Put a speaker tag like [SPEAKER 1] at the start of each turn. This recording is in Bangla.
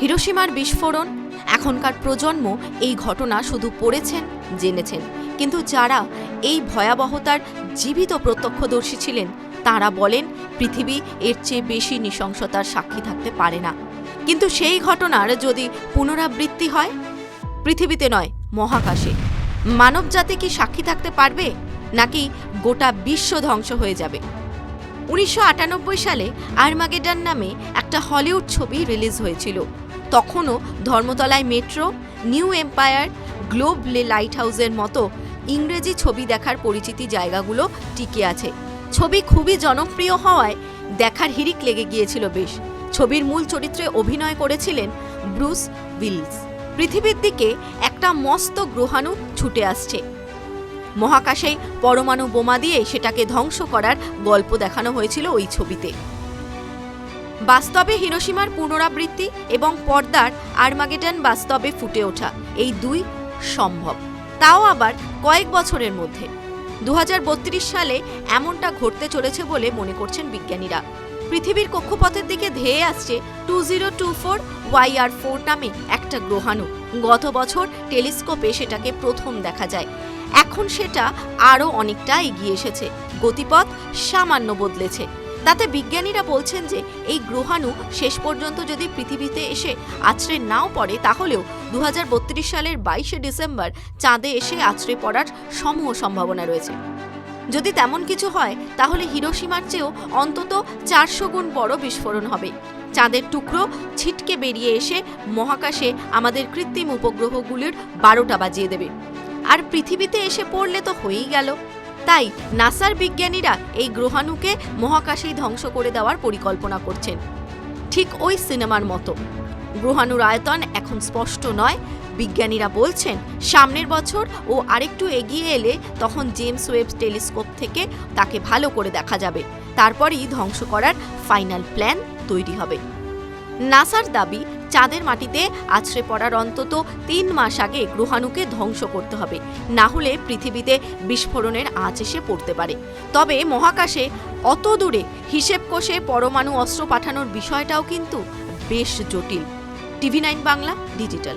[SPEAKER 1] হিরোসীমার বিস্ফোরণ? এখনকার প্রজন্ম এই ঘটনা শুধু পড়েছেন, জেনেছেন। কিন্তু যারা এই ভয়াবহতার জীবিত প্রত্যক্ষদর্শী ছিলেন, তারা বলেন পৃথিবী এর চেয়ে বেশি নৃশংসতার সাক্ষী থাকতে পারে না। কিন্তু সেই ঘটনার যদি পুনরাবৃত্তি হয়? পৃথিবীতে নয়, মহাকাশে। মানবজাতি কি সাক্ষী থাকতে পারবে? নাকি গোটা বিশ্ব ধ্বংস হয়ে যাবে? উনিশশো আটানব্বই সালে আর্মাগেডান নামে একটা হলিউড ছবি রিলিজ হয়েছিল। তখনও ধর্মতলায় মেট্রো, নিউ এম্পায়ার, গ্লোব লে লাইট হাউসের মতো ইংরেজি ছবি দেখার পরিচিতি জায়গাগুলো টিকে আছে। ছবি খুবই জনপ্রিয় হওয়ায় দেখার হিরিক লেগে গিয়েছিল বেশ। ছবির মূল চরিত্রে অভিনয় করেছিলেন ব্রুস উইলস। পৃথিবীর দিকে একটা মস্ত গ্রহাণু ছুটে আসছে। মহাকাশে পরমাণু বোমা দিয়ে সেটাকে ধ্বংস করার গল্প দেখানো হয়েছিল ওই ছবিতে। বাস্তবে হিরোসীমার পুনরাবৃত্তি এবং পর্দার আর্মাগেডান বাস্তবে ফুটে ওঠা এই দুই সম্ভব। তাও আবার কয়েক বছরের মধ্যে। দু হাজার বত্রিশ সালে এমনটা ঘটতে চলেছে বলে মনে করছেন বিজ্ঞানীরা। পৃথিবীর কক্ষপথের দিকে ধেয়ে আসছে two zero two four YR four নামে একটা গ্রহাণু গত বছর টেলিস্কোপে সেটাকে প্রথম দেখা যায় এখন সেটা আরও অনেকটা এগিয়ে এসেছে, গতিপথ সামান্য বদলেছে। তাতে বিজ্ঞানীরা বলছেন যে এই গ্রহাণু শেষ পর্যন্ত যদি পৃথিবীতে এসে আছড়ে নাও পড়ে, তাহলেও দু হাজার বত্রিশ সালের বাইশে ডিসেম্বর চাঁদে এসে আছড়ে পড়ার সমূহ সম্ভাবনা রয়েছে। যদি তেমন কিছু হয়, তাহলে হিরোসীমার চেয়েও অন্তত চারশো গুণ বড় বিস্ফোরণ হবে। চাঁদের টুকরো ছিটকে বেরিয়ে এসে মহাকাশে আমাদের কৃত্রিম উপগ্রহগুলির বারোটা বাজিয়ে দেবে। আর পৃথিবীতে এসে পড়লে তো হয়েই গেল। তাই নাসার বিজ্ঞানীরা এই গ্রহাণুকে মহাকাশেই ধ্বংস করে দেওয়ার পরিকল্পনা করছেন। ঠিক ওই সিনেমার মতো। গ্রহাণুর আয়তন এখন স্পষ্ট নয়। বিজ্ঞানীরা বলছেন, সামনের বছর ও আরেকটু এগিয়ে এলে তখন জেমস ওয়েব টেলিস্কোপ থেকে তাকে ভালো করে দেখা যাবে। তারপরই ধ্বংস করার ফাইনাল প্ল্যান তৈরি হবে। নাসার দাবি, চাঁদের মাটিতে আছড়ে পড়ার অন্তত তিন মাস আগে গ্রহাণুকে ধ্বংস করতে হবে। না হলে পৃথিবীতে বিস্ফোরণের আঁচ এসে পড়তে পারে। তবে মহাকাশে অত দূরে হিসেব কষে পরমাণু অস্ত্র পাঠানোর বিষয়টাও কিন্তু বেশ জটিল। TV nine Bangla, digital.